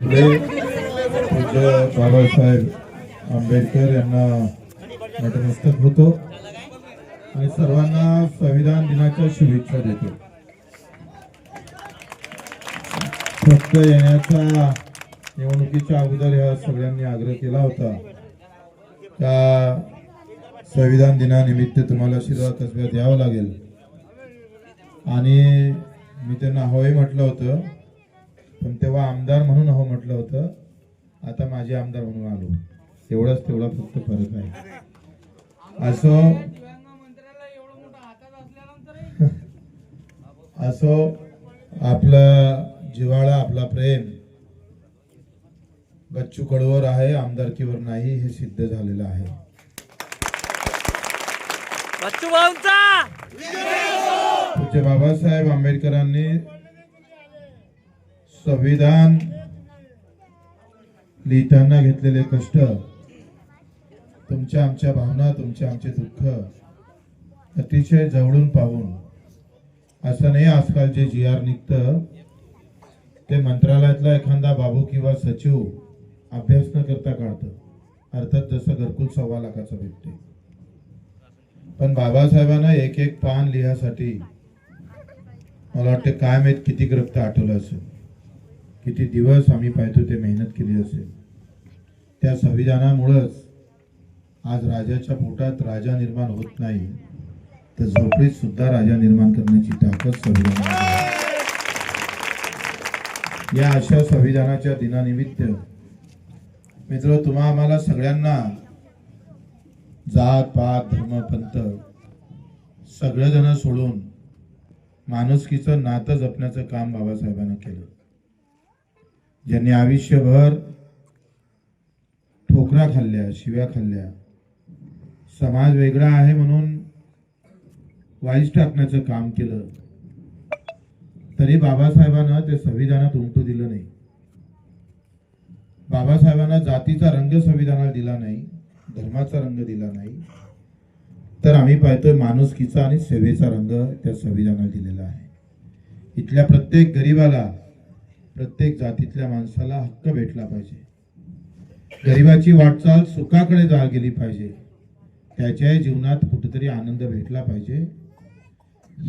पुढे बाबासाहेब आंबेडकर यांना नटमस्तक होतो. आणि सर्वांना संविधान दिनाच्या शुभेच्छा देतो. फक्त येण्याचा निवडणुकीच्या अगोदर ह्या सगळ्यांनी आग्रह केला होता. त्या संविधान दिनानिमित्त तुम्हाला शिरवा कसब्यात यावं लागेल. आणि मी त्यांना होय म्हटलं होतं पण तेव्हा आमदार म्हणून हो म्हटलं होतं आता माझे आमदार म्हणून आलो. एवढाच तेवढा फक्त फरक आहे. असो असो आपला जिव्हाळा आपला प्रेम बच्चू कडवर आहे आमदारकीवर नाही हे सिद्ध झालेलं आहे. पूज्य बाबासाहेब आंबेडकरांनी संविधान लिहिताना घेतलेले कष्ट तुमच्या आमच्या भावना तुमचे आमचे दुःख अतिशय जवळून पाहून असं नाही आजकाल जे जी आर निघतं ते मंत्रालयातला एखादा बाबू किंवा सचिव अभ्यास न करता काढतं. अर्थात जसं घरकुल सव्वा लाखाचं भेटते पण बाबासाहेबांना एक एक पान लिहासाठी मला वाटते काय माहीत किती ग्रंथ आठवलं असेल. किती दिवस आम्ही पाहतो ते मेहनत केली असेल. त्या संविधानामुळंच आज राजाच्या पोटात राजा निर्माण होत नाही तर झोपडीत सुद्धा राजा निर्माण करण्याची ताकद संविधान या अशा संविधानाच्या दिनानिमित्त मित्र तुम्हा आम्हाला सगळ्यांना जात पात धर्म पंथ सगळेजण सोडून माणुसकीचं नातं जपण्याचं काम बाबासाहेबांना केलं. ज्यांनी आयुष्यभर ठोकरा खाल्ल्या शिव्या खाल्ल्या. समाज वेगळा आहे म्हणून वाईस टाकण्याचं काम केलं. तरी बाबासाहेबांना ते संविधानात उमटू दिलं नाही. बाबासाहेबांना जातीचा रंग संविधानाला दिला नाही धर्माचा रंग दिला नाही. तर आम्ही पाहतोय माणुसकीचा आणि सेवेचा रंग त्या संविधानाला दिलेला आहे. इथल्या प्रत्येक गरीबाला प्रत्येक जातीतल्या माणसाला हक्क भेटला पाहिजे. गरिबाची वाटचाल सुखाकडे जा गेली पाहिजे. त्याच्याही जीवनात कुठेतरी आनंद भेटला पाहिजे.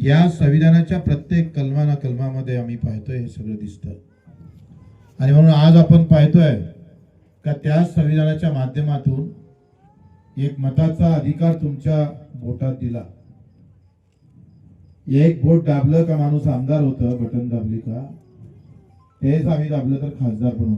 या संविधानाच्या प्रत्येक कलमाना कलमामध्ये आम्ही पाहतोय हे सगळं दिसतं. आणि म्हणून आज आपण पाहतोय का त्या संविधानाच्या माध्यमातून एक मताचा अधिकार तुमच्या बोटात दिला. एक बोट दाबलं का माणूस आमदार होतं बटन दाबली का? तेच आम्ही दाबलं तर खासदार पण होतो